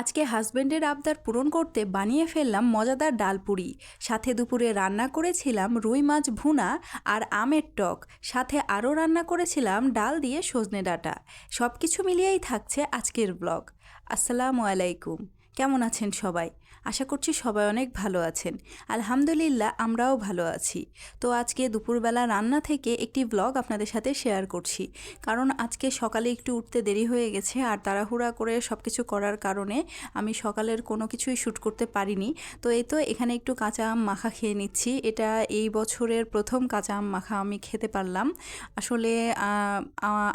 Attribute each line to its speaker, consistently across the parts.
Speaker 1: আজকে হাজব্যান্ডের আবদার পূরণ করতে বানিয়ে ফেললাম মজাদার ডাল ডালপুরি সাথে দুপুরে রান্না করেছিলাম রুই মাছ ভুনা আর আমের টক। সাথে আরও রান্না করেছিলাম ডাল দিয়ে সজনে ডাটা। সব কিছু মিলিয়েই থাকছে আজকের ব্লগ। আসসালামু আলাইকুম। কেমন আছেন সবাই? আশা করছি সবাই অনেক ভালো আছেন। আলহামদুলিল্লাহ, আমরাও ভালো আছি। তো আজকে দুপুরবেলা রান্না থেকে একটি ব্লগ আপনাদের সাথে শেয়ার করছি। কারণ আজকে সকালে একটু উঠতে দেরি হয়ে গেছে আর তাড়াহুড়া করে সব কিছু করার কারণে আমি সকালের কোনো কিছুই শ্যুট করতে পারিনি। তো এই তো এখানে একটু কাঁচা আম মাখা খেয়ে নিচ্ছি। এটা এই বছরের প্রথম কাঁচা আম মাখা আমি খেতে পারলাম। আসলে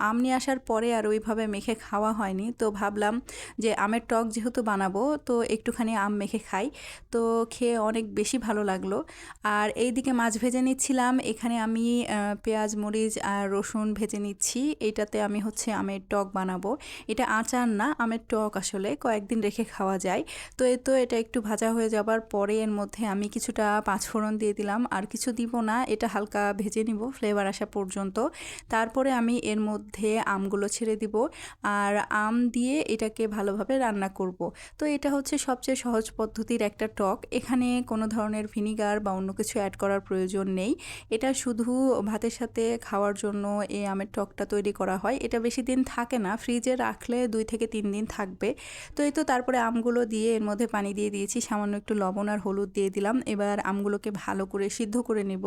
Speaker 1: আম নিয়ে আসার পরে আর ওইভাবে মেখে খাওয়া হয়নি। তো ভাবলাম যে আমের টক যেহেতু বানাবো, তো একটুখানি আম মেখে খাই। তো খেয়ে অনেক বেশি ভালো লাগল। আর এইদিকে মাছ ভেজে নিচ্ছিলাম। এখানে আমি পেঁয়াজ, মরিচ আর রসুন ভেজে নিচ্ছি। এটাতে আমি হচ্ছে আমের টক বানাবো। এটা আচার না, আমের টক আসলে। কয়েকদিন রেখে খাওয়া যায়। তো এ, তো এটা একটু ভাজা হয়ে যাবার পরে এর মধ্যে আমি কিছুটা পাঁচফোড়ন দিয়ে দিলাম। আর কিছু দিব না, এটা হালকা ভেজে নিব ফ্লেভার আসা পর্যন্ত। তারপরে আমি এর মধ্যে আমগুলো ছেড়ে দিব। আর আম দিয়ে এটাকে ভালোভাবে রান্না করব। তো এটা হচ্ছে সবচেয়ে সহজ পদ্ধতির একটা টক। এখানে কোনো ধরনের ভিনিগার বা অন্য কিছু অ্যাড করার প্রয়োজন নেই। এটা শুধু ভাতের সাথে খাওয়ার জন্য এই আমের টকটা তৈরি করা হয়। এটা বেশি দিন থাকে না, ফ্রিজে রাখলে দুই থেকে তিন দিন থাকবে। তো এই তো তারপরে আমগুলো দিয়ে এর মধ্যে পানি দিয়ে দিয়েছি, সামান্য একটু লবণ আর হলুদ দিয়ে দিলাম। এবার আমগুলোকে ভালো করে সিদ্ধ করে নিব।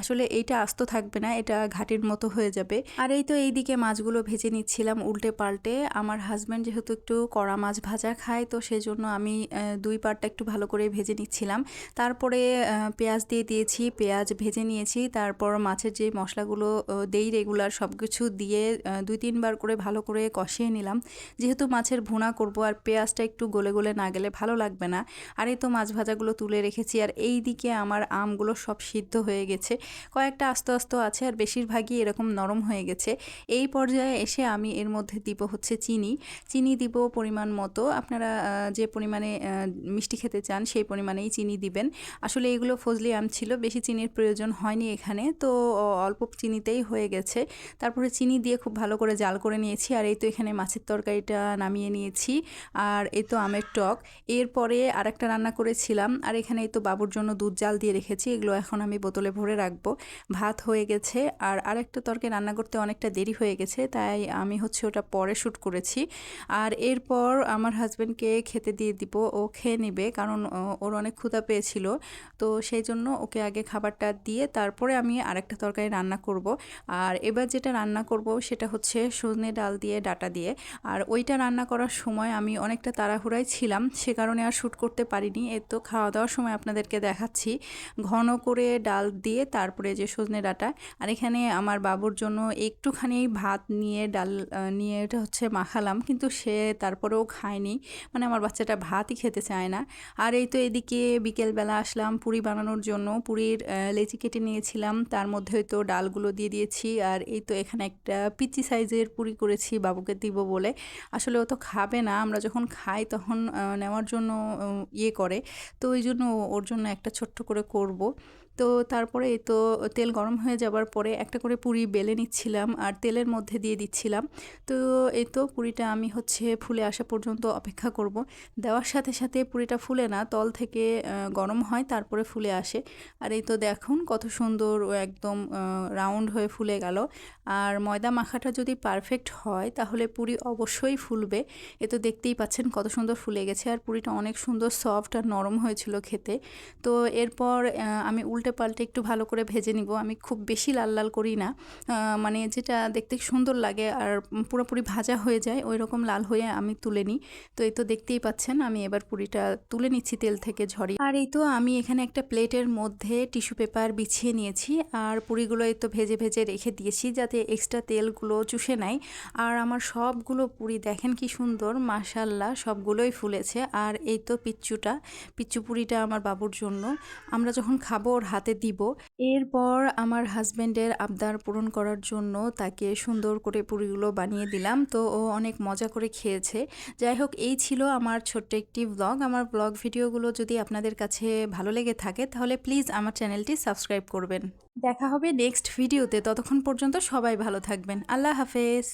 Speaker 1: আসলে এইটা আস্ত থাকবে না, এটা ঘাটির মতো হয়ে যাবে। আর এই তো এইদিকে মাছগুলো ভেজে নিচ্ছিলাম উল্টে পাল্টে। আমার হাজব্যান্ড যেহেতু একটু কড়া মাছ ভাজা খায়, তো সেজন্য আমি দুই পাটটা একটু ভালো করে ভেজে নিচ্ছিলাম। তারপরে পেঁয়াজ দিয়ে দিয়েছি, পেঁয়াজ ভেজে নিয়েছি। তারপর মাছের যে মশলাগুলো দেই রেগুলার সব কিছু দিয়ে দুই তিনবার করে ভালো করে কষিয়ে নিলাম। যেহেতু মাছের ভুনা করব আর পেঁয়াজটা একটু গলে গলে না গেলে ভালো লাগবে না, আর এই তো মাছ ভাজাগুলো তুলে রেখেছি, আর এই দিকে আমার আমগুলো সব সিদ্ধ হয়ে গেছে। কয়েকটা আস্তে আস্তে আছে, আর বেশিরভাগই এরকম নরম হয়ে গেছে। এই পর্যায়ে এসে আমি এর মধ্যে দিব হচ্ছে চিনি। চিনি দিব পরিমাণ মতো। আপনারা যে পরিমাণে মিষ্টি খেতে চান, সেই পরিমাণেই চিনি দিবেন। আসলে এগুলো ফজলি আম ছিল, বেশি চিনির প্রয়োজন হয়নি এখানে। তো অল্প চিনিতেই হয়ে গেছে। তারপরে চিনি দিয়ে খুব ভালো করে জাল করে নিয়েছি, আর এই তো এখানে মাছের তরকারিটা নামিয়ে নিয়েছি, আর এই তো আমের টক। এরপরে আর একটা রান্না করেছিলাম, আর এখানে এই তো বাবুর জন্য দুধ জাল দিয়ে রেখেছি, এগুলো এখন আমি বোতলে ভরে রাখব। ভাত হয়ে গেছে, আর আরেকটা তরকারি রান্না করতে অনেকটা দেরি হয়ে গেছে, তাই আমি হচ্ছে ওটা পরে শ্যুট করেছি। আর এরপর আমার হাজব্যান্ডকে খেতে দিয়ে দিব, ও খেয়ে নেবে, কারণ ওর অনেক ক্ষুধা পেয়েছিল। তো সেই জন্য ওকে আগে খাবারটা দিয়ে তারপরে আমি আরেকটা তরকারি রান্না করব। আর এবার যেটা রান্না করব সেটা হচ্ছে সজনে ডাল দিয়ে ডাটা দিয়ে। আর ওইটা রান্না করার সময় আমি অনেকটা তাড়াহুড়ায় ছিলাম, সে কারণে আর শ্যুট করতে পারিনি। এর তো খাওয়া দাওয়ার সময় আপনাদেরকে দেখাচ্ছি। ঘন করে ডাল দিয়ে তারপরে যে সজনে ডাটা, আর এখানে আমার বাবুর জন্য একটুখানি ভাত নিয়ে ডাল নিয়ে এটা হচ্ছে মাখালাম। কিন্তু সে তারপরেও খায়নি। মানে আমার বাচ্চাটা ভাতই খেতে চায় না। আর এই তো এদিকে বিকেলবেলা আসলাম পুরি বানানোর জন্য। পুরীর লেচি কেটে নিয়েছিলাম। তার মধ্যে তো ডালগুলো দিয়ে দিয়েছি। আর এই তো এখানে একটা পিচি সাইজের পুরি করেছি বাবুকে দিব বলে। আসলে ও তো খাবে না। আমরা যখন খাই তখন নেওয়ার জন্য ইয়ে করে। তো ওই জন্য ওর জন্য একটা ছোট্ট করে করব। তো তারপরে এই তো তেল গরম হয়ে যাবার পরে একটা করে পুরি বেলে নিচ্ছিলাম আর তেলের মধ্যে দিয়ে দিচ্ছিলাম। তো এই তো পুরিটা আমি হচ্ছে ফুলে আসা পর্যন্ত অপেক্ষা করব। দেওয়ার সাথে সাথে পুরিটা ফুলে না, তল থেকে গরম হয়, তারপরে ফুলে আসে। আর এই তো দেখুন কত সুন্দর ও একদম রাউন্ড হয়ে ফুলে গেল। আর ময়দা মাখাটা যদি পারফেক্ট হয়, তাহলে পুরি অবশ্যই ফুলবে। এ তো দেখতেই পাচ্ছেন কত সুন্দর ফুলে গেছে। আর পুরিটা অনেক সুন্দর সফট আর নরম হয়েছিল খেতে। তো এরপর আমি উল্টে পাল্টে একটু ভালো করে ভেজে নিব। আমি খুব বেশি লাল লাল করি না। মানে যেটা দেখতে সুন্দর লাগে আর পুরোপুরি ভাজা হয়ে যায় ওই রকম লাল হয়ে আমি তুলে নিই। তো এই তো দেখতেই পাচ্ছেন, আমি এবার পুরিটা তুলে নিচ্ছি তেল থেকে ঝরিয়ে আর এই তো আমি এখানে একটা প্লেটের মধ্যে টিস্যু পেপার বিছিয়ে নিয়েছি। আর পুরিগুলো এই তো ভেজে ভেজে রেখে দিয়েছি যাতে এক্সট্রা তেলগুলো চুষে নেয়। আর আমার সবগুলো পুরি দেখেন কি সুন্দর, মাশাল্লাহ, সবগুলোই ফুলেছে। আর এই তো পিচ্চুটা, পিচ্চু পুরিটা আমার বাবুর জন্য। আমরা যখন খাব ওর হাতে দিব। এরপর আমার হাজব্যান্ডের আবদার পূরণ করার জন্য তাকে সুন্দর করে পুরিগুলো বানিয়ে দিলাম। তো ও অনেক মজা করে খেয়েছে। যাই হোক, এই ছিল আমার ছোট্ট একটি ব্লগ আমার ব্লগ ভিডিওগুলো যদি আপনাদের কাছে ভালো লেগে থাকে, তাহলে প্লিজ আমার চ্যানেলটি সাবস্ক্রাইব করবেন। দেখা হবে নেক্সট ভিডিওতে। ততক্ষণ পর্যন্ত সবাই ভালো থাকবেন। আল্লাহ হাফেজ।